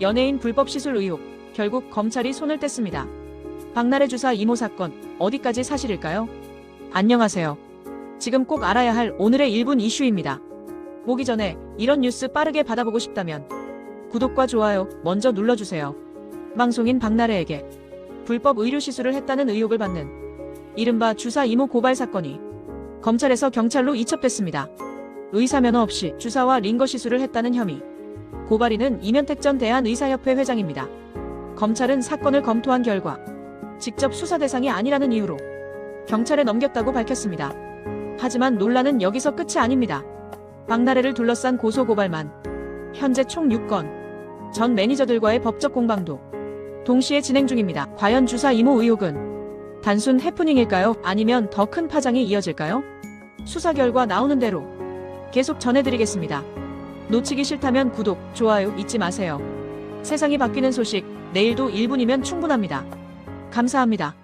연예인 불법 시술 의혹. 결국 검찰이 손을 뗐습니다. 박나래 주사 이모 사건 어디까지 사실일까요? 안녕하세요. 지금 꼭 알아야 할 오늘의 1분 이슈입니다. 보기 전에 이런 뉴스 빠르게 받아보고 싶다면 구독과 좋아요 먼저 눌러주세요. 방송인 박나래에게 불법 의료 시술을 했다는 의혹을 받는 이른바 주사 이모 고발 사건이 검찰에서 경찰로 이첩됐습니다. 의사 면허 없이 주사와 링거 시술을 했다는 혐의. 고발인은 이면택 전 대한의사협회 회장입니다. 검찰은 사건을 검토한 결과 직접 수사 대상이 아니라는 이유로 경찰에 넘겼다고 밝혔습니다. 하지만 논란은 여기서 끝이 아닙니다. 박나래를 둘러싼 고소 고발만 현재 총 6건 전 매니저들과의 법적 공방도 동시에 진행 중입니다. 과연 주사 이모 의혹은 단순 해프닝일까요? 아니면 더 큰 파장이 이어질까요? 수사 결과 나오는 대로 계속 전해드리겠습니다. 놓치기 싫다면 구독, 좋아요 잊지 마세요. 세상이 바뀌는 소식 내일도 1분이면 충분합니다. 감사합니다.